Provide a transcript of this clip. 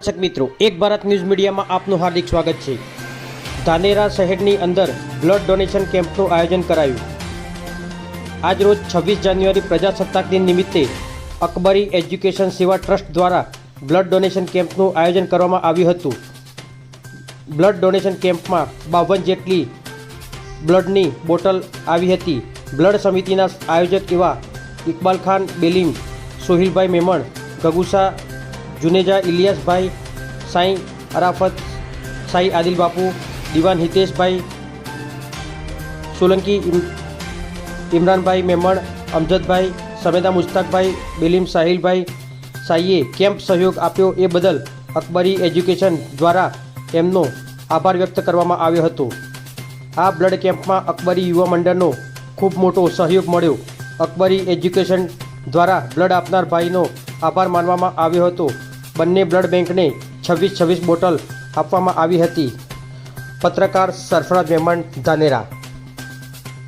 દર્શક મિત્રો, એક ભારત ન્યૂઝ મીડિયામાં આપનું હાર્દિક સ્વાગત છે. ધાનેરા શહેરની અંદર બ્લડ ડોનેશન કેમ્પનું આયોજન કરાયું. આજરોજ છવ્વીસ જાન્યુઆરી પ્રજાસત્તાક દિન નિમિત્તે અકબરી એજ્યુકેશન સેવા ટ્રસ્ટ દ્વારા બ્લડ ડોનેશન કેમ્પનું આયોજન કરવામાં આવ્યું હતું. બ્લડ ડોનેશન કેમ્પમાં બાવન જેટલી બ્લડની બોટલ આવી હતી. બ્લડ સમિતિના આયોજક એવા ઇકબાલ ખાન, બેલીમ, સોહિલભાઈ મેમણ, ગગુસા જુનેજા ઇલિયાસભાઈ સાંઈ અરાફત, સાંઈ આદિલ બાપુ દિવાન હિતેશભાઈ, સોલંકી ઇમ- ઇમરાનભાઈ મેમણ, અમજદભાઈ, સમેદા મુશ્તાકભાઈ, બેલીમ સાહિલભાઈ સાઈએ કેમ્પ સહયોગ આપ્યો એ બદલ અકબરી એજ્યુકેશન દ્વારા એમનો આભાર વ્યક્ત કરવામાં આવ્યો હતો. આ બ્લડ કેમ્પમાં અકબરી યુવા મંડળનો ખૂબ મોટો સહયોગ મળ્યો. અકબરી એજ્યુકેશન દ્વારા બ્લડ આપનાર ભાઈનો આભાર માનવામાં આવ્યો હતો. બંને બ્લડ બેંકને છવ્વીસ છવ્વીસ બોટલ આપવામાં આવી હતી. પત્રકાર સરફરાજ મહેમાન ધાનેરા